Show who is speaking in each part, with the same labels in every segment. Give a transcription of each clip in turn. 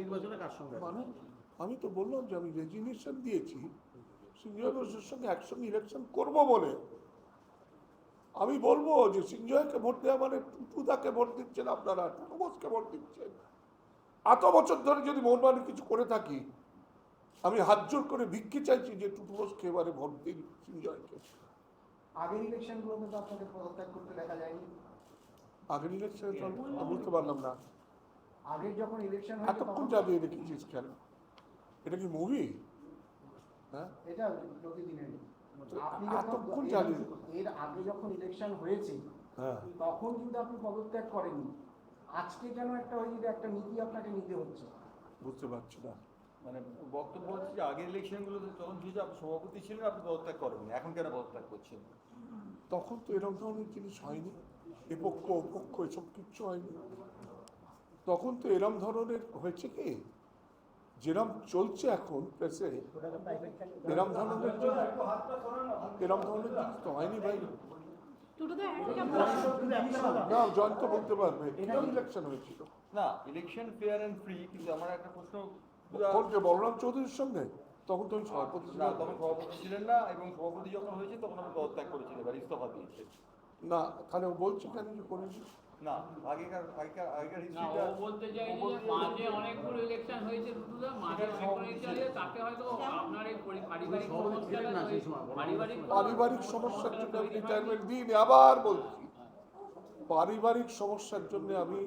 Speaker 1: নির্বাচনে কার সঙ্গে
Speaker 2: মানে আমি তো বললাম যে আমি রেজিগনেশন দিয়েছি সিঞ্জয় ঘোষের সঙ্গে একসঙ্গে ইলেকশন করব বলে। আমি বলব যে সিঞ্জয়কে ভোট দেওয়া মানে টুটুদাকে ভোট দিচ্ছেন আপনারা টুটু বোসকে ভোট দিচ্ছেন। এত বছর ধরে যদি মোহনবাগান কিছু করে থাকি আমি হাত জোর করে ভিক্ষে চাইছি যে টুটু বোসকে এবারে ভোট দিন সিঞ্জয়কে
Speaker 3: আগের ইলেকশনগুলোতে তো আপনাকে পদত্যাগ করতে দেখা যায়নি।
Speaker 2: আগের ইলেকশনে বুঝতে পারলাম না।
Speaker 3: আগের যখন ইলেকশন হয়েছে
Speaker 2: এতক্ষণ
Speaker 3: তখন-
Speaker 2: চালিয়ে রেখেছিস কেন? এটা কি মুভি হ্যাঁ?
Speaker 3: এটা প্রতিদিনের আপনি যখন এর আগে যখন ইলেকশন হয়েছে
Speaker 2: হ্যাঁ।
Speaker 3: তখন কিন্তু আপনি পদত্যাগ করেননি। আজকে কেন একটা হয়ে যে একটা নীতি আপনাকে নিতে হচ্ছে?
Speaker 2: বুঝতে পারছি না।
Speaker 4: মানে বক্তব্য হচ্ছে যে আগের ইলেকশনগুলোতে আপনি সভাপতি ছিলেন আপনি পদত্যাগ করেননি। এখন কেন পদত্যাগ করছেন?
Speaker 2: তখন তো এরকম ধরনের জিনিস হয়নি। এ পক্ষ ও পক্ষ এসব কিচ্ছু হয়নি। তখন তো এরম ধরনের হয়েছে কি? যেরম চলছে এখন প্রেসে এরম ধরনের এরম ধরনের জিনিস তো হয়নি ভাই। না জয়ন্ত বলতে পারবে। কিরম ইলেকশন হয়েছিল
Speaker 4: না ইলেকশন ফেয়ার অ্যান্ড ফ্রি কিন্তু আমার একটা প্রশ্ন
Speaker 2: কোনকে বলরাম চৌধুরীর সঙ্গে তখন তো আমি সভাপতি
Speaker 4: না
Speaker 2: ছিলাম।
Speaker 4: তখন সভাপতি ছিলেন না এবং সভাপতি যখন হয়েছে তখন আমি পদত্যাগ করেছিলেন এবার ইস্তফা দিয়েছে।
Speaker 2: না তাহলে ও বলছে কেন যে করেছি
Speaker 4: না আগেকার আগেকার আগেকার হিস্ট্রিটা
Speaker 5: ও বলতে চাইছে যে মাঝে অনেকগুলো ইলেকশন হয়েছে দুদুদা মাঝে অনেকগুলো ইলেকশন হয়েছে তাতে হয়তো আপনার এই পারিবারিক সমস্যা
Speaker 1: না সেই সময়।
Speaker 5: পারিবারিক
Speaker 2: পারিবারিক সমস্যার জন্য আমি রিটায়ারমেন্ট দিইনি আবার বলছি। পারিবারিক সমস্যার জন্য আমি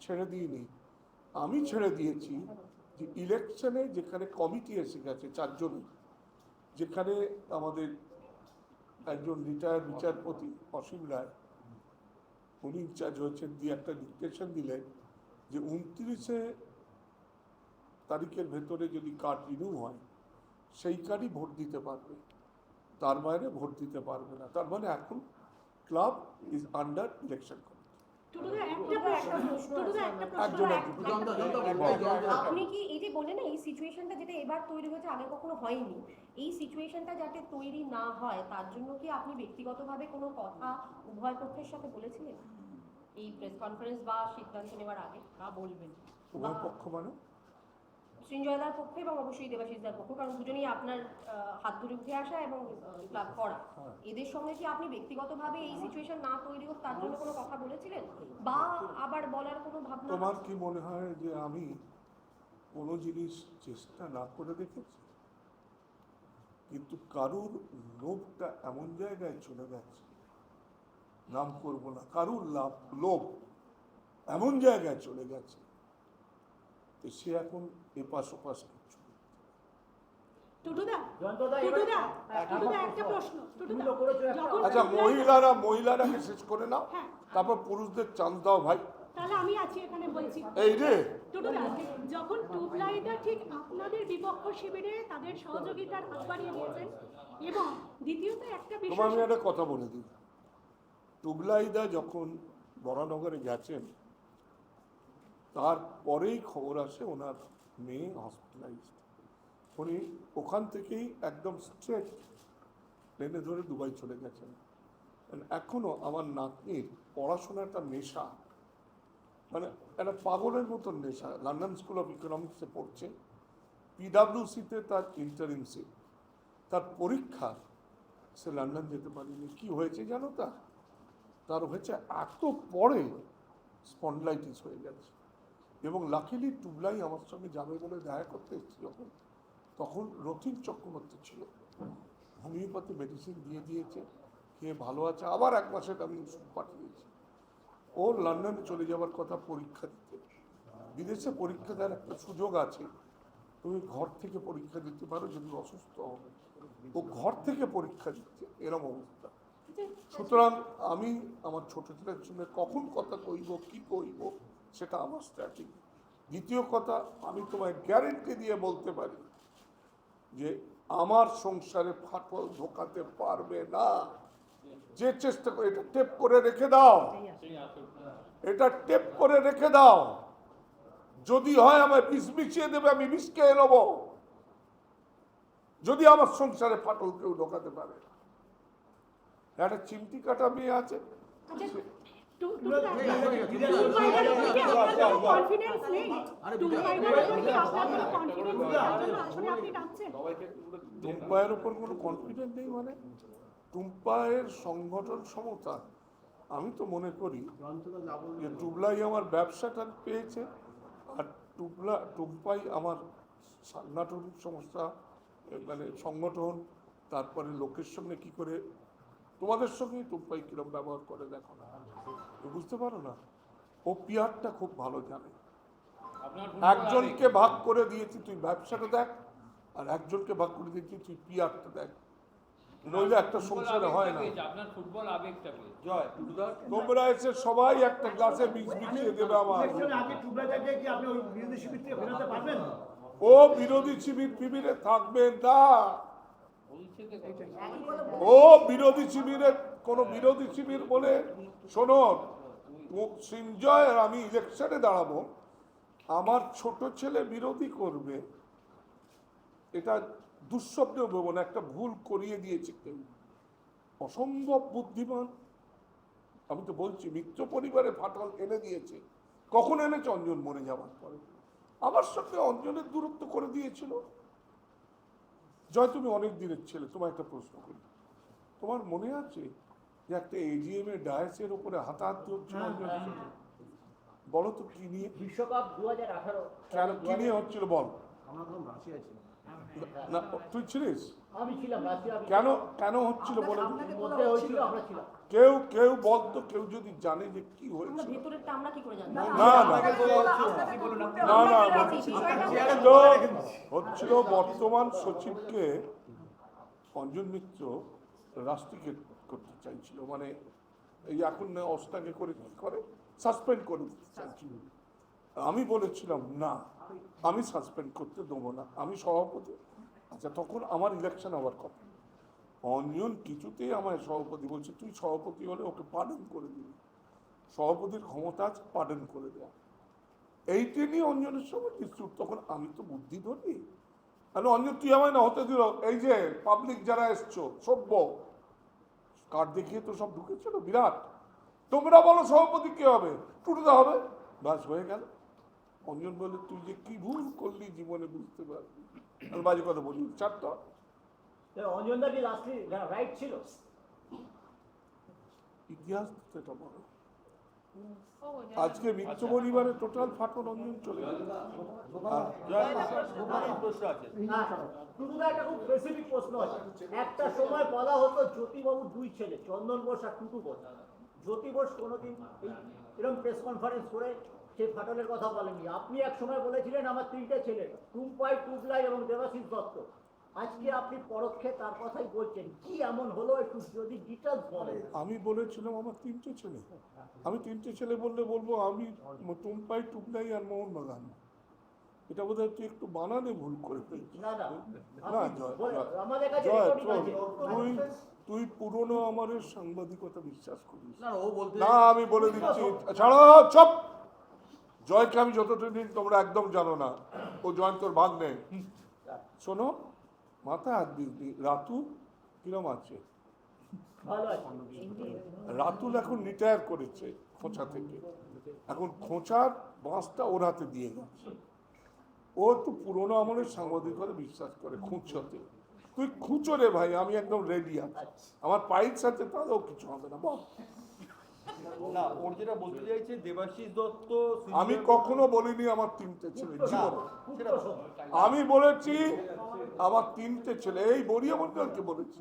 Speaker 2: ছেড়ে দিইনি। আমি ছেড়ে দিয়েছি যে ইলেকশনে যেখানে কমিটি এসে গেছে চারজন যেখানে আমাদের একজন রিটায়ার্ড বিচারপতি অসীম রায় উনি ইনচার্জ হয়েছেন, দিয়ে একটা ডিকটেশন দিলেন যে উনত্রিশে তারিখের ভেতরে যদি কার্ড রিনিউ হয়, সেই কার্ডই ভোট দিতে পারবে। তার বাইরে ভোট দিতে পারবে না। তার মানে এখন ক্লাব ইজ আন্ডার ইলেকশন
Speaker 6: আপনি কি এই যে বলে না এই সিচুয়েশনটা যেটা এবার তৈরি হয়েছে আগে কখনো হয়নি। এই সিচুয়েশনটা যাতে তৈরি না হয় তার জন্য কি আপনি ব্যক্তিগতভাবে কোনো কথা উভয় পক্ষের সাথে বলেছিলেন? এই প্রেস কনফারেন্স বা সিদ্ধান্ত নেওয়ার আগে
Speaker 7: তা বলবেন?
Speaker 2: উভয় পক্ষ মানে?
Speaker 6: সৃঞ্জয়দার পক্ষে এবং অবশ্যই দেবাশিসদার পক্ষ কারণ দুজনেই আপনার হাত ধরে উঠে আসা এবং ক্লাব করা। এদের সঙ্গে কি আপনি ব্যক্তিগতভাবে এই সিচুয়েশন না তৈরি হোক তার জন্য কোনো কথা বলেছিলেন? বা আবার বলার কোনো ভাবনা
Speaker 2: তোমার কি মনে হয় যে আমি কোনো জিনিস চেষ্টা না করে দেখেছি? কিন্তু কারুর লোভটা এমন জায়গায় চলে গেছে নাম করব না কারুর লাভ লোভ এমন জায়গায় চলে গেছে তো সে এখন এপাশ ওপাশ
Speaker 7: টুটুদা যখন
Speaker 2: আচ্ছা মহিলারা মহিলারাকে শেষ করে নাও
Speaker 7: হ্যাঁ।
Speaker 2: তারপর পুরুষদের চান্স দাও ভাই।
Speaker 7: তাহলে আমি আছি এখানে বলছি।
Speaker 2: এই রে।
Speaker 7: যখন টুবলাইদা ঠিক আপনাদের বিপক্ষ শিবিরে তাদের সহযোগিতার হাত বাড়িয়ে দিয়েছেন এবং দ্বিতীয়ত একটা
Speaker 2: তোমার আমি
Speaker 7: বিষয়
Speaker 2: একটা কথা বলে দিই। টুগলাইদা যখন বরানগরে গেছেন তারপরেই খবর আসে ওনার মেয়ে হসপিটালাইজড উনি ওখান থেকেই একদম স্ট্রেট প্লেনে ধরে দুবাই চলে গেছেন। And এখনও আমার নাতনির পড়াশোনাটা নেশা। মানে একটা পাগলের মতন নেশা। লন্ডন স্কুল অফ ইকোনমিক্সে পড়ছে। পিডাব্লিউসিতে তার ইন্টারিমশিপ তার পরীক্ষা, সে লন্ডন যেতে পারেনি। কি হয়েছে জানো তা? তার হয়েছে এত পরে স্পন্ডলাইটিস হয়ে গেছে। এবং লাকিলি টুবলাই আমার সঙ্গে যাবে বলে দেখা করতে এসেছি যখন তখন রথিন চক্রবর্তী ছিল। হোমিওপ্যাথি মেডিসিন দিয়ে দিয়েছে খেয়ে ভালো আছে আবার এক মাসের আমি ওষুধ পাঠিয়েছি। ও লন্ডনে চলে যাওয়ার কথা পরীক্ষা দিতে। বিদেশে পরীক্ষা দেওয়ার একটা সুযোগ আছে তুমি ঘর থেকে পরীক্ষা দিতে পারো যদি অসুস্থ হবে ও ঘর থেকে পরীক্ষা দিচ্ছে এরম অবস্থা। সুতরাং আমি আমার ছোট ছেলের সঙ্গে কখন কথা কইব কি কইব সেটা আমার স্ট্র্যাটেজি দ্বিতীয় কথা, আমি তোমায় গ্যারেন্টি দিয়ে বলতে পারি যে আমার সংসারে ফাটল ঢোকাতে পারবে না। যে চেষ্টা করে, এটা টেপ করে রেখে দাও। এটা টেপ করে রেখে দাও। যদি হয় আমায় বিষ মিশিয়ে দেবে, আমি বিষ খেয়ে নেব যদি আমার সংসারে ফাটল কেউ ঢোকাতে পারে। একটা চিমটি কাটা মেয়ে আছে।
Speaker 7: টু- টুকলা- টুকলাইদার উপর কোনো নেই?
Speaker 2: টুম্পায়ের কনফিডেন্ট নেই মানে? টুম্পায়ের সংগঠন সমতা আমি তো মনে করি যে টুবলাই আমার ব্যবসাটা পেয়েছে আর টুবলা টুম্পাই আমার সাংগঠনিক সংস্থা মানে সংগঠন তারপরে লোকের সঙ্গে কি করে তোমাদের সঙ্গে টুম্পাই কিরম ব্যবহার করে দেখো না। বুঝতে পারো না? ও পিয়ারটা খুব ভালো জানে। একজনকে ভাগ করে দিয়েছি তুই ব্যবসাটা দেখ আর একজনকে ভাগ করে দিয়েছি তুই পিয়ারটা দেখ। নইলে একটা সংসারে হয় না।
Speaker 5: আপনার ফুটবল আবেগটা
Speaker 4: জয়
Speaker 2: তোমরা এসে সবাই একটা গ্লাসে বিষ মিশিয়ে দেবে আমার।
Speaker 1: ইলেকশনে আগে টুকরাটাকে কি আপনি ওই বিরোধী শিবির ফেরাতে পারবেন?
Speaker 2: ও বিরোধী শিবির ফিবিরে থাকবে না। ও বিরোধী শিবিরে কোন বিরোধী শিবির বলে শোনো সিঞ্জয় আর আমি ইলেকশনে দাঁড়াবো। আমার ছোট ছেলে বিরোধী করবে। এটা দুঃস্বপ্ন বলব না একটা ভুল করিয়ে দিয়েছে কেউ। অসম্ভব বুদ্ধিমান। আমি তো বলছি, মিত্র পরিবারে ফাটল এনে দিয়েছে। কখন এনেছে? অঞ্জন মরে যাওয়ার পরে। আমার সঙ্গে অঞ্জনের দূরত্ব করে দিয়েছিল। জয়, তুমি অনেক দিনের ছেলে তোমার একটা প্রশ্ন করি। তোমার মনে আছে যে একটা এজিএম এর ডায়াসের উপরে হাতাহাতি হচ্ছিল অঞ্জনের বলো তো কি নিয়ে?
Speaker 1: বিশ্বকাপ দু হাজার আঠারো
Speaker 2: কি নিয়ে হচ্ছিল বল।
Speaker 1: আমরা তখন রাশিয়ায় ছিলাম।
Speaker 2: না তুই ছিলিস? কেন কেন হচ্ছিল বলে কেউ কেউ বলতো কেউ যদি জানে যে কি
Speaker 6: জানব
Speaker 2: না না না। না হচ্ছিল হচ্ছিল বর্তমান সচিবকে অঞ্জন মিত্র রাষ্ট্রীয় করতে চাইছিল। মানে এই এখন অস্তাকে করে কি করে? সাসপেন্ড করে দিতে চাইছিল আমি বলেছিলাম না আমি সাসপেন্ড করতে দেবো না। আমি সভাপতি। আচ্ছা তখন আমার ইলেকশন হওয়ার কথা। অঞ্জন কিছুতেই আমার সভাপতি বলছে তুই সভাপতি হলে ওকে পালন করে দিবি। সভাপতির ক্ষমতা আছে পালন করে দেওয়া। এইটা নিয়ে অঞ্জনের সঙ্গে ডিসপিউট তখন আমি তো বুদ্ধি ধরি। আমি অঞ্জন তুই আমায় না হতে দিল? এই যে পাবলিক যারা এসছো সভ্য কার্ড দেখিয়ে তো সব ঢুকেছিল বিরাট। তোমরা বলো সভাপতি কে হবে? টুটুদা হবে? ব্যাস হয়ে গেল। অঞ্জন বলে তুই যে কি ভুল করলি জীবনে বুঝতে পারবি বাজে কথা বলি চারটা
Speaker 1: অঞ্জনদা কি লাস্টলি রাইট ছিল?
Speaker 2: ইতিহাস সেটা বলো। আজকে মিত্র পরিবারে টোটাল ফাটন অঞ্জন চলে
Speaker 1: একটা সময় বলা হতো জ্যোতিবাবু দুই ছেলে, চন্দন বোস আর টুটু বোস। জ্যোতি বোস কোনোদিন এরকম প্রেস কনফারেন্স করে সেই ফাটলের কথা বলেননি। আপনি এক সময় বলেছিলেন, আমার তিনটে ছেলে, টুম্পাই, টুবলাই এবং দেবাশিস দত্ত। আজকে আপনি পরোক্ষে তার কথাই বলছেন। কি এমন হলো একটু যদি ডিটেলস বলেন?
Speaker 2: আমি বলেছিলাম আমার তিনটে ছেলে। আমি তিনটে ছেলে বললে বলব আমি টুম্পাই টুকলাই আর মোহনবাগান। এটা বোধ হয় তুই একটু বানানে ভুল করে
Speaker 1: না
Speaker 2: জয় তুই তুই পুরনো আমাদের সাংবাদিকতা বিশ্বাস করিস।
Speaker 4: না ও
Speaker 2: না আমি বলে দিচ্ছি। ছাড়ো চপ! জয়কে আমি যতটা দিন তোমরা একদম জানো না ও জয়ন্তর তোর ভাগ নেই শোনো মাথায় হাত দিয়ে। রাতু কিরম আছে। রাতুল এখন রিটায়ার করেছে খোঁচা থেকে। এখন খোঁচার বাঁশটা ওর হাতে দিয়ে গেছে। ও একটু পুরোনো আমলের সাংবাদিকতা বিশ্বাস করে খুঁচোতে। তুই খুঁচো রে ভাই আমি একদম রেডি আছি। আমার পাইপ সাথে তাহলেও কিছু হবে না বল।
Speaker 4: না ওর যেটা বলতে চাইছে দেবাশিস দত্ত
Speaker 2: আমি কখনো বলিনি আমার তিনটে ছেলে জীবনে। আমি বলেছি আমার তিনটে ছেলে এই বড়িয়া মন্ডলকে বলেছি।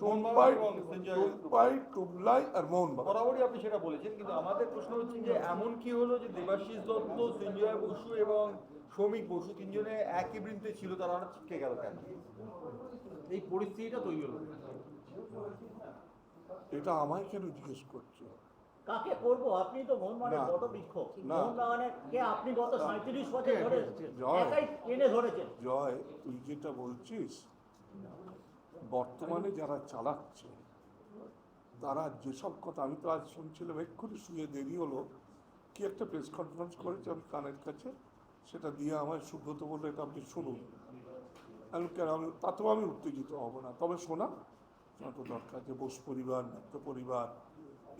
Speaker 2: টুম্পাই
Speaker 4: এবং
Speaker 2: টুম্পাই টুবলাই আর মোহনবাগান।
Speaker 4: বরাবরই আপনি সেটা বলেছেন কিন্তু আমাদের প্রশ্ন হচ্ছে যে এমন কি হলো যে দেবাশিস দত্ত সঞ্জয় বসু এবং শ্রমিক বসু তিনজনে একই বৃন্তে ছিল তারা ছিটকে গেল কেন? এই পরিস্থিতিটা তৈরি হলো।
Speaker 2: এটা আমায় কেন জিজ্ঞেস করছ?
Speaker 1: কাকে করব? আপনি তো মোহনবাগানের বড় বিক্ষোভ। মোহনবাগানের কে? আপনি গত সাঁত্রিশ বছর ধরে। একাই টেনে ধরেছেন।
Speaker 2: জয় তুই যেটা বলছিস বর্তমানে যারা চালাচ্ছে তারা যেসব কথা আমি তো আজ শুনছিলাম এক্ষুনি শুয়ে দেরি হলো। কি একটা প্রেস কনফারেন্স করেছে আমি কানের কাছে? সেটা দিয়ে আমার সুব্রত বলল এটা আপনি শুনুন। আমি কেন? আমি তাতেও আমি উত্তেজিত হব না। তবে শোনা শোনা তো দরকার যে বোস পরিবার নাট্য পরিবার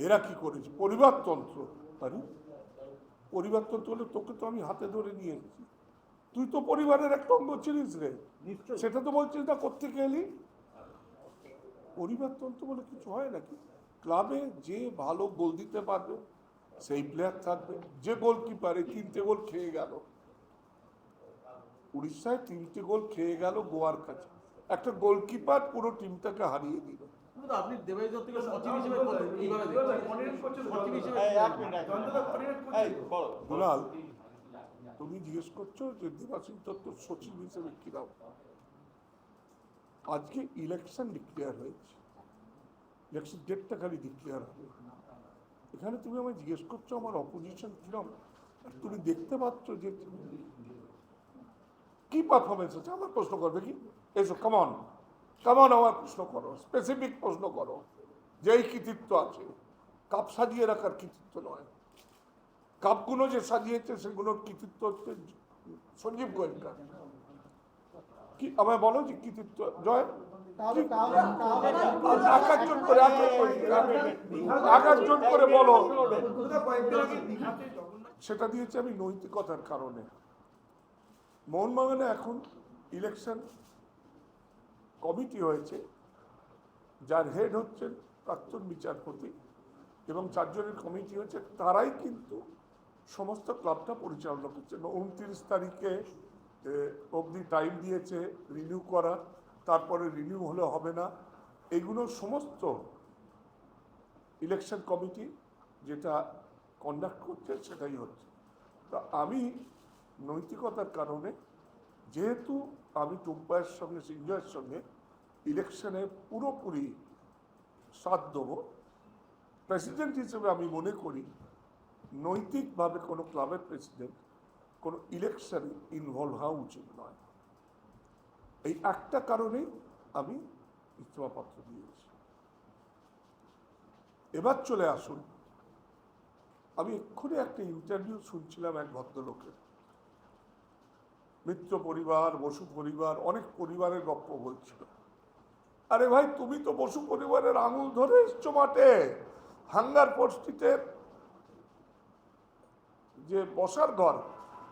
Speaker 2: এরা কি করেছে? পরিবারতন্ত্র আরে পরিবারতন্ত্র হলে তোকে তো আমি হাতে ধরে নিয়ে এসেছি। তুই তো পরিবারের একটা অঙ্গ ছিলিস রে। সেটা তো বলছিস না কোথেকে এলি? পরিবারতন্ত্র বলে কিছু হয় নাকি? ক্লাবে যে ভালো গোল দিতে পারবে সেই প্লেয়ার থাকবে। যে গোলকিপার তিনটে গোল খেয়ে গেল। উড়িষ্যায় তিনটে গোল খেয়ে গেল গোয়ার কাছে। একটা গোলকিপার পুরো টিমটাকে হারিয়ে দিল।
Speaker 8: কিন্তু আপনি দেবাই দত্তকে সচিব হিসেবে এইভাবে সচিব হিসেবে
Speaker 4: এই, এক মিনিট, এক মিনিট। এই, বলো।
Speaker 2: দুলাল তুমি জিজ্ঞেস করছ যে দেবাশিস দত্ত সচিব হিসেবে কিরাম আজকে ইলেকশন ডিক্লেয়ার হয়েছে ইলেকশন ডেটটা খালি ডিক্লেয়ার হবে এখানে তুমি আমায় জিজ্ঞেস করছ আমার অপোজিশন কিরম আর তুমি দেখতে পাচ্ছ যে কি পারফরমেন্স আছে আমার প্রশ্ন করবে কি এসো কামন কামন আমার প্রশ্ন করো স্পেসিফিক প্রশ্ন করো যেই কৃতিত্ব আছে। কাপ সাজিয়ে রাখার কৃতিত্ব নয়। কাপগুলো যে সাজিয়েছে সেগুলোর কৃতিত্ব হচ্ছে সঞ্জীব গোয়েঙ্কা কি আমায় বলো যে কৃতিত্ব জয়? করে বলো। সেটা দিয়েছে আমি নৈতিকতার কারণে। মোহনবাগানে এখন ইলেকশন কমিটি হয়েছে, যার হেড হচ্ছেন প্রাক্তন বিচারপতি এবং চারজনের কমিটি হচ্ছে তারাই কিন্তু সমস্ত ক্লাবটা পরিচালনা করছে। উনত্রিশ তারিখে অবধি টাইম দিয়েছে রিনিউ করা তারপরে রিনিউ হলে হবে না। এগুলো সমস্ত ইলেকশন কমিটি যেটা কন্ডাক্ট করছে, সেটাই হচ্ছে। তা আমি নৈতিকতার কারণে যেহেতু আমি টুম্পায়ের সঙ্গে সিঞ্জয়ের সঙ্গে ইলেকশনে পুরোপুরি সাথ দেবো। প্রেসিডেন্ট হিসেবে আমি মনে করি, নৈতিকভাবে কোনো ক্লাবের প্রেসিডেন্ট কোনো ইলেকশনে ইনভলভ হওয়া উচিত নয়। এই একটা কারণেই আমি ইস্তফাপত্র দিয়েছি। এবার চলে আসুন। আমি এক্ষুনি একটা ইন্টারভিউ শুনছিলাম এক ভদ্রলোকের। মিত্র পরিবার, বসু পরিবার, অনেক পরিবারের গপ্প বলছিল। আরে ভাই, তুমি তো বসু পরিবারের আঙুল ধরে এসছো মাঠে। হাঙ্গার পোস্টিতের যে বসার ঘর,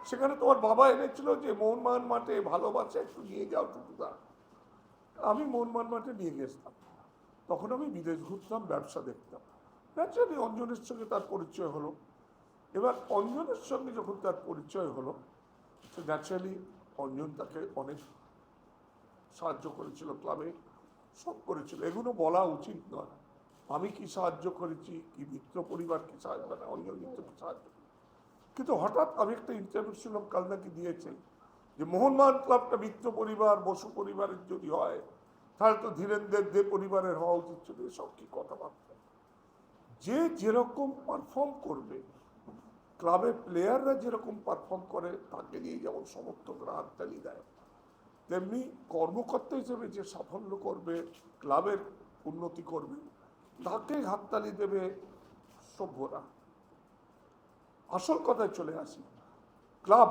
Speaker 2: সেখানে তোমার বাবা এনেছিল যে মোহনবাগান মাঠে ভালোবাসা একটু নিয়ে যাও টুকুদা। আমি মোহনবাগান মাঠে নিয়ে গেছিলাম। তখন আমি বিদেশ ঘুরতাম, ব্যবসা দেখতাম। ন্যাচারালি অঞ্জনের সঙ্গে তার পরিচয় হলো। এবার অঞ্জনের সঙ্গে যখন তার পরিচয় হলো সে ন্যাচারালি অঞ্জন তাকে অনেক সাহায্য করেছিল ক্লাবে, সব করেছিল। এগুলো বলা উচিত নয়। আমি কি সাহায্য করেছি? কি মিত্র পরিবার কি সাহায্য মানে অঞ্জন মিত্রকে সাহায্য কিন্তু হঠাৎ আমি একটা ইন্টারভিউ ছিলাম কাল নাকি দিয়েছে যে মোহনবাগান ক্লাবটা মিত্র পরিবার, বসু পরিবারের যদি হয়, তাহলে তো ধীরেন্দ্রের দে পরিবারের হওয়া উচিত ছিল। এসব কি কথাবার্তা? যে যেরকম পারফর্ম করবে ক্লাবের প্লেয়াররা যেরকম পারফর্ম করে, তাকে নিয়ে যেমন সমর্থকরা হাততালি দেয়, তেমনি কর্মকর্তা হিসেবে যে সাফল্য করবে, ক্লাবের উন্নতি করবে, তাকে হাততালি দেবে সভ্যরা। আসল কথায় চলে আসি, ক্লাব,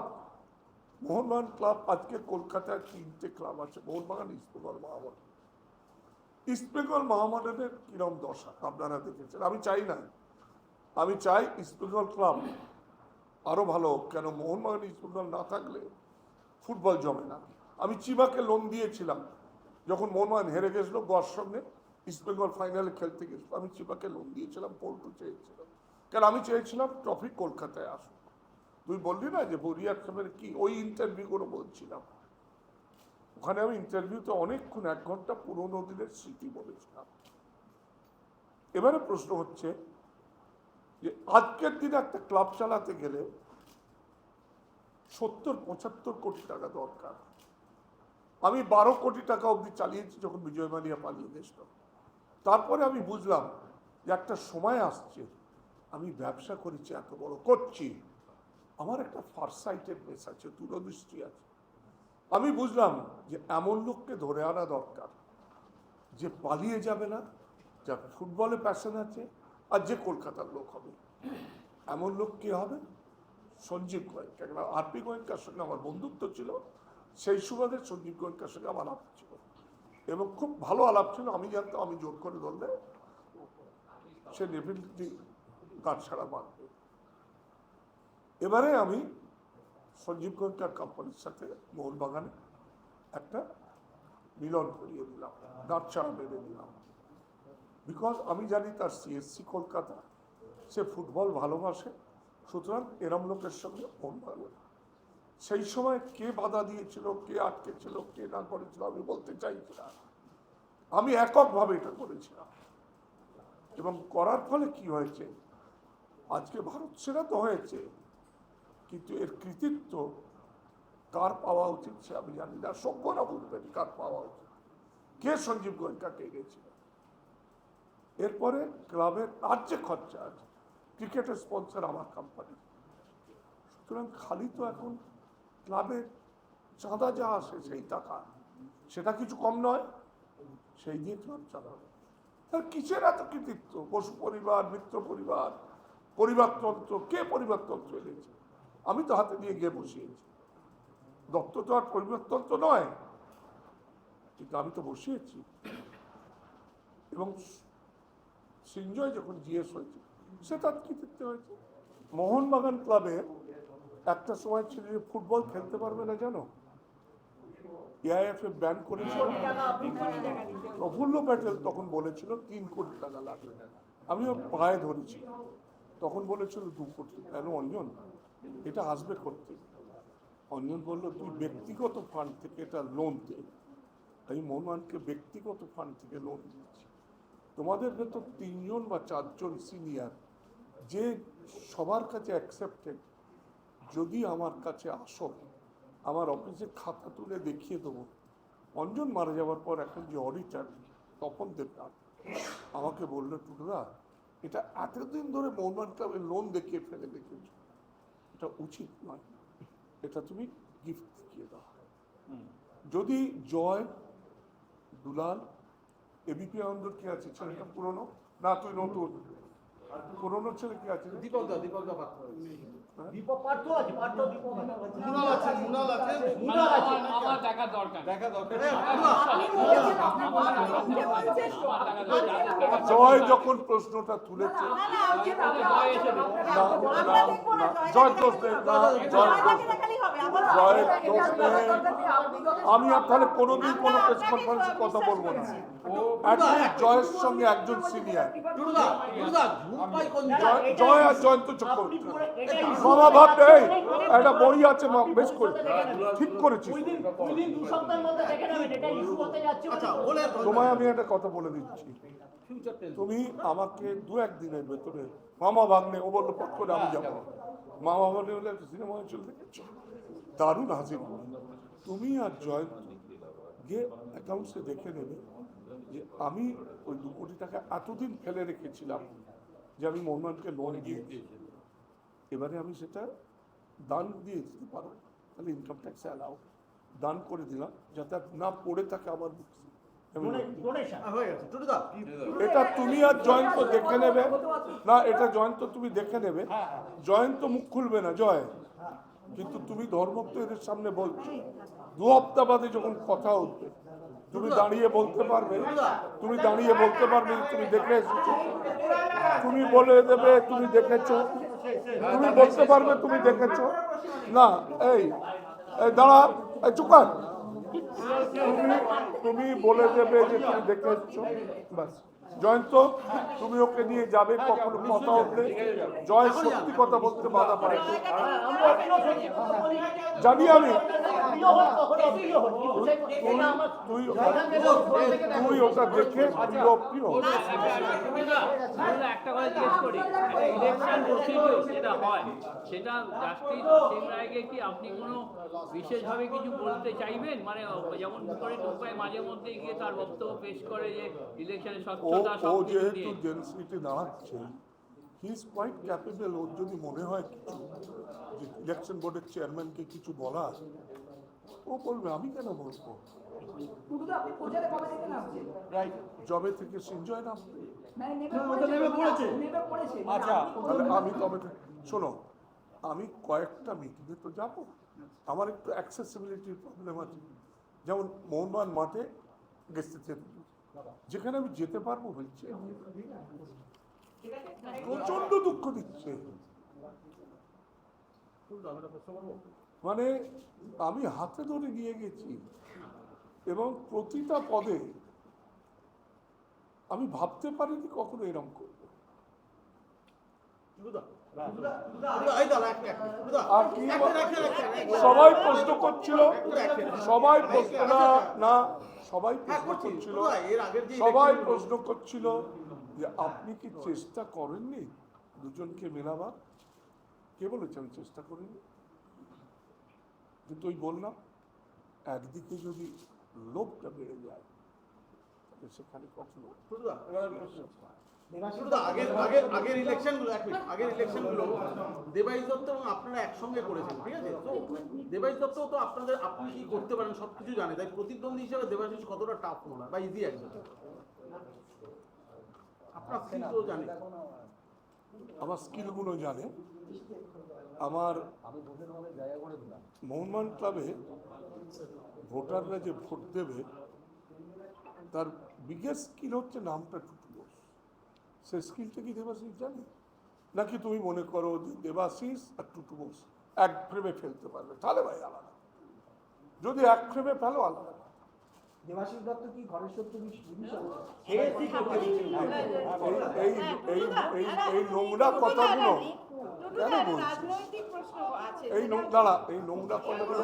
Speaker 2: মোহনবাগান ক্লাব আজকে কলকাতায় তিনটে ক্লাব আছে, মোহনবাগান ইস্টবেঙ্গল মহামডান ইস্টবেঙ্গল মহামডানের কিরম দশা, আপনারা দেখেছেন। আমি চাই না, আমি চাই ইস্টবেঙ্গল ক্লাব আরও ভালো কেন মোহনবাগান ইস্টবেঙ্গল না থাকলে ফুটবল জমে না। আমি চিবাকে লোন দিয়েছিলাম। যখন মোহনবাগান হেরে গেছিল গোয়ার সঙ্গে ইস্টবেঙ্গল ফাইনালে খেলতে গেছিল, আমি চিবাকে লোন দিয়েছিলাম, পল্টু চেয়েছিলাম। কেন আমি চেয়েছিলাম? ট্রফি কলকাতায় আসুক। তুই বললি না যে বরিয়ার খামের কি? ওই ইন্টারভিউ করে বলছিলাম। ওখানে আমি ইন্টারভিউতে অনেকক্ষণ, এক ঘণ্টা পুরোনো দিনের স্মৃতি বলেছিলাম। এবারে প্রশ্ন হচ্ছে যে আজকের দিনে একটা ক্লাব চালাতে গেলে সত্তর, পঁচাত্তর কোটি টাকা দরকার। আমি বারো কোটি টাকা অবধি চালিয়েছি যখন বিজয় মালিয়া পালিয়ে গেছিল তারপরে আমি বুঝলাম যে একটা সময় আসছে, আমি ব্যবসা করেছি, এত বড় করছি। আমার একটা ফারসাইটের বেস আছে, দূরদৃষ্টি আছে। আমি বুঝলাম যে এমন লোককে ধরে আনা দরকার। যে পালিয়ে যাবে না, যার ফুটবলে প্যাশন আছে আর যে কলকাতার লোক হবে। এমন লোক কে হবে? সঞ্জীব গোয়েঙ্কা। কেন আরপি গোয়েঙ্কার সঙ্গে আমার বন্ধুত্ব ছিল, সেই সুবাদে সঞ্জীব গোয়েঙ্কার সঙ্গে আমার আলাপ ছিল। এবং খুব ভালো আলাপ ছিল, আমি জানতাম আমি জোর করে ধরলে সে ডেফিনেটলি কাজ ছাড়া বাঁধবে এবারে আমি সঞ্জীব গোয়েঙ্কার কোম্পানির সাথে মোহনবাগানে একটা মিলন করিয়ে দিলাম দাঁত ছাড়া বেঁধে দিলাম। বিকজ আমি জানি তার সিএসসি কলকাতা, সে ফুটবল ভালোবাসে, সুতরাং এরম লোকের সঙ্গে মন ভালো। সেই সময় কে বাধা দিয়েছিল, কে আটকে ছিল কে না করেছিল, আমি বলতে চাইছি না। আমি এককভাবে এটা করেছিলাম। এবং করার ফলে কি হয়েছে? আজকে ভারত সেরা তো হয়েছে, কিন্তু এর কৃতিত্ব কার পাওয়া উচিত সে আমি জানি না। সভ্যরা বলবেন কার পাওয়া উচিত। কে সঞ্জীব গোয়েঙ্কাকে গেছিল এরপরে ক্লাবের আর যে খরচা আছে, ক্রিকেটের স্পন্সর আমার কোম্পানি সুতরাং খালি তো এখন ক্লাবের চাঁদা যা আসে সেই টাকা, সেটা কিছু কম নয়, সেই দিয়ে ক্লাব চালাবে তার কিসের এত কৃতিত্ব? পশু পরিবার, মিত্র পরিবার, পরিবারতন্ত্র, কে পরিবারতন্ত্র এনেছে? আমি তো হাতে দিয়ে গিয়ে বসিয়েছি। দত্ত তো আর পরিবারতন্ত্র নয়, কিন্তু আমি তো বসিয়েছি। এবং সিঞ্জয় যখন জিএস হয়েছে, সে তার কৃতিত্ব হয়েছে? মোহনবাগান ক্লাবে একটা সময় ছিল যে ফুটবল খেলতে পারবে না জানো? এআইএফ এ ব্যান করেছিল। প্রফুল্ল প্যাটেল তখন বলেছিল, তিন কোটি টাকা লাগবে। আমি ওর পায়ে ধরেছি। তখন বলেছিল, দু কোটি কেন অঞ্জন? এটা আসবে করতে। অঞ্জন বলল, তুই ব্যক্তিগত ফান্ড থেকে এটা লোন দে। আমি মোহনবাগানকে ব্যক্তিগত ফান্ড থেকে লোন দিয়েছি তোমাদের ভেতর তিনজন বা চারজন সিনিয়র যে সবার কাছে অ্যাকসেপ্টেড যদি আমার কাছে আসো আমার অফিসে খাতা তুলে দেখিয়ে দেবো। অঞ্জন মারা যাওয়ার পর এখন যে অডিটার তপন দেবনাথ আমাকে বলল টুটুদা এটা এতদিন ধরে মোহনবাগান ক্লাবের লোন দেখিয়ে ফেলে রেখেছ। এটা উচিত নয়। এটা তুমি গিফট দিয়ে দাও। যদি জয় দুলাল এবিপি আনন্দ কি আছে? ছেলেটা পুরনো? না তুই নতুন। পুরনো ছেলে কি আছে?
Speaker 8: দীপক দা দীপক দা পাত্র
Speaker 1: দীপক পার্থ আছে পার্থ দীপক
Speaker 8: মুনাল আছে মুনাল আছে।
Speaker 1: মুনাল আছে।
Speaker 5: আমার- আমার দরকার।
Speaker 8: দেখা দরকার।
Speaker 2: জয় যখন প্রশ্নটা তুলেছে। জয় দোষ নেই, না, জয় দোষ আমি আর তাহলে কোনোদিন কোনো প্রেস কনফারেন্সে কথা বলব না। জয়ের সঙ্গে একজন সিনিয়র জয়? আর জয়ন্ত চক্রবর্তী। নেই একটা বই আছে বেশ করে ঠিক করেছিস।
Speaker 1: উইদিন উইদিন দু সপ্তাহের মধ্যে দেখে নেবেন এটা ইস্যু হতে যাচ্ছে
Speaker 8: আচ্ছা বলে
Speaker 2: তোমায় আমি একটা কথা বলে দিচ্ছি। তুমি আমাকে দু একদিনের ভেতরে মামা ভাগ্নে ও বলল পট করে আমি যাব। মামা ভাগ্নে বলে সিনেমা চলে দেখেছ? দারুণ হাসি তুমি আর জয়ন্ত গিয়ে অ্যাকাউন্টসে দেখে নেবে যে আমি ওই দু কোটি টাকা এতদিন ফেলে রেখেছিলাম যে আমি মোহনকে লোন দিয়েছি। এবারে আমি সেটা দান দিয়ে দিতে পারো তাহলে ইনকাম ট্যাক্সে অ্যালাউ দান করে দিলাম যাতে না পড়ে থাকে আমার
Speaker 8: হয়ে
Speaker 2: এটা তুমি আর জয়ন্ত দেখে নেবে। না এটা জয়ন্ত তুমি দেখে নেবে। জয়ন্ত মুখ খুলবে না জয়। কিন্তু তুমি ধর্মত্ব এদের সামনে বলছো। দু হপ্তাহ বাদে যখন কথা উঠবে তুমি দাঁড়িয়ে বলতে পারবে তুমি দাঁড়িয়ে বলতে পারবে তুমি দেখে এসেছ। তুমি বলে দেবে তুমি দেখেছ। তুমি বলতে পারবে তুমি দেখেছ। না এই দাঁড়া এই চুপ কর। তুমি তুমি বলে দেবে যে তুমি দেখে এসছো। বাস। জয়ন্ত, তুমি ওকে নিয়ে যাবে, কখনো কথা উঠলে জয় সত্যি কথা বলতে বাধা পায় জানি আমি তুই তুই ওটা দেখে প্রিয়। প্রিয়
Speaker 5: তাহলে একটা কথা জিজ্ঞেস করি। ইলেকশন প্রসিডিওর যেটা হয় সেটা জাস্টিস সিং রায়কে কি আপনি কোনো বিশেষভাবে কিছু বলতে চাইবেন? মানে যেমন করে টোপায় মাঝে মধ্যে গিয়ে তার বক্তব্য পেশ করে যে ইলেকশনের স্বচ্ছতা
Speaker 2: ও যেহেতু দাঁড়াচ্ছে হি ইজ কোয়াইট ক্যাপেবল ওর যদি মনে হয় যে ইলেকশন বোর্ডের চেয়ারম্যানকে কিছু বলার ও বলবে আমি কেন বলব জবে থেকে সিঞ্জয় নামবে।
Speaker 8: নেমে আচ্ছা
Speaker 2: আমি তবে শোনো আমি কয়েকটা মিটিংয়ে তো যাব। আমার একটু অ্যাক্সেসিবিলিটির প্রবলেম আছে। যেমন মোহনবাগান মাঠে গেস্টে যেতে যেখানে আমি যেতে পারব বলছি প্রচণ্ড দুঃখ দিচ্ছে। মানে আমি হাতে ধরে নিয়ে গেছি। এবং প্রতিটা পদে আমি ভাবতে পারিনি কখনো এরম করব। আর কি সবাই প্রশ্ন করছিল। সবাই প্রশ্ন না না সবাই প্রশ্ন করছিল। সবাই প্রশ্ন করছিল যে আপনি কি চেষ্টা করেননি দুজনকে মেলাবার? কে বলেছে আমি চেষ্টা করিনি। কিন্তু ওই বললাম একদিকে যদি লোভটা বেড়ে যায় তাহলে সেখানে কখনো
Speaker 8: আগের আগের আগের ইলেকশনগুলো এক মিনিট আগের ইলেকশনগুলো দেবাইশ দত্ত এবং আপনারা একসঙ্গে করেছেন ঠিক আছে? তো দেবাইশ দত্ত তো আপনাদের আপনি কি করতে পারেন সবকিছু জানে তাই প্রতিদ্বন্দ্বী হিসেবে দেবাশিস কতটা টাফ মনে হয় বা ইজি একজন? আপনার স্কিল তো জানে
Speaker 2: আমার স্কিলগুলো জানে। আমার মোহনবাগান ক্লাবে ভোটাররা যে ভোট দেবে, তার বিগেস্ট স্কিল হচ্ছে নামটা টুটু বোস। সে স্কিলটা কি দেবাশিস জানে? নাকি তুমি মনে করো যে দেবাশিস আর টুটু বোস এক ফ্রেমে ফেলতে পারবে? তাহলে ভাই আলাদা। যদি এক ফ্রেমে ফেলো, আলাদা।
Speaker 3: দেবাশিস দত্ত কি ঘরের শত্রু
Speaker 2: এই এই এই নোংরা কথাগুলো কেন বলছিস?
Speaker 9: রাজনৈতিক প্রশ্ন আছে।
Speaker 2: এই নোংরা দাঁড়া এই নোংরা কথাগুলো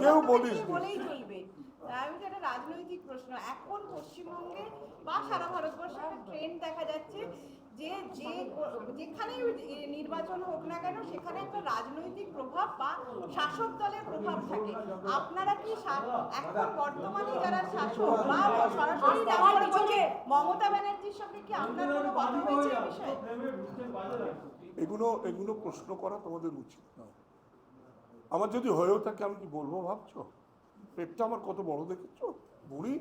Speaker 2: কেউ বলিস
Speaker 9: বলেই আমি তো একটা রাজনৈতিক প্রশ্ন। এখন পশ্চিমবঙ্গে বা সারা ভারতবর্ষে একটা ট্রেন্ড দেখা যাচ্ছে যে যে যেখানে নির্বাচন হোক না কেন সেখানে একটা রাজনৈতিক প্রভাব বা শাসক দলের প্রভাব থাকে। আপনারা কি এখন বর্তমানে যারা শাসক বা সরাসরি বলছে, মমতা ব্যানার্জির সঙ্গে কি আপনার কোনো কথা হয়েছে এই বিষয়ে?
Speaker 2: এগুলো এগুলো প্রশ্ন করা তোমাদের উচিত নয়। আমার যদি হয়েও থাকে আমি কি বলব ভাবছ? পেটটা আমার কত বড় দেখেছ? বুড়ি?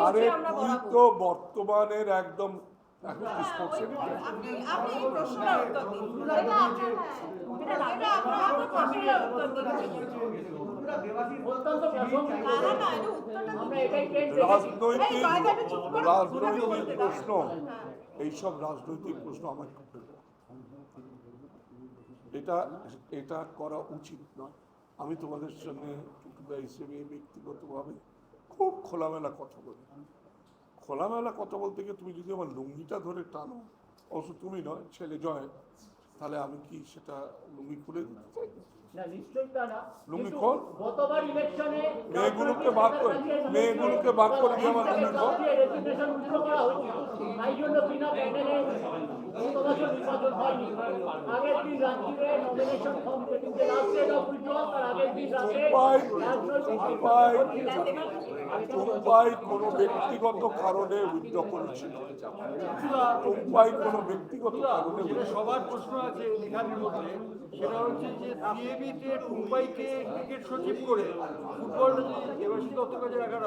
Speaker 2: আরে তুই তো বর্তমানের একদম রাজনৈতিক প্রশ্ন
Speaker 9: হ্যাঁ।
Speaker 2: এইসব রাজনৈতিক প্রশ্ন আমার এটা এটা করা উচিত নয়। আমি তোমাদের সঙ্গে টুকুদা হিসেবে ব্যক্তিগতভাবে খুব খোলামেলা কথা বলি। খোলামেলা কথা বলতে গিয়ে তুমি যদি আমার লুঙ্গিটা ধরে টানো অবশ্য তুমি নয় ছেলে জয় তাহলে আমি কি সেটা লুঙ্গি খুলে দিতে চাই? লুঙ্গি খোল। মেয়েগুলোকে বার করে মেয়েগুলোকে বার করে আমার লুঙ্গি খোল। কোনো ব্যক্তিগত কারণে উইথড্র করেছিল। টুম্পাই কোনো ব্যক্তিগত কারণে
Speaker 4: সবার প্রশ্ন আছে এখানের মধ্যে। সেটা হচ্ছে যে সিএবিতে টুম্বাইকে ক্রিকেট সচিব করে ফুটবল দেবাশিস দত্ত কাছে রাখার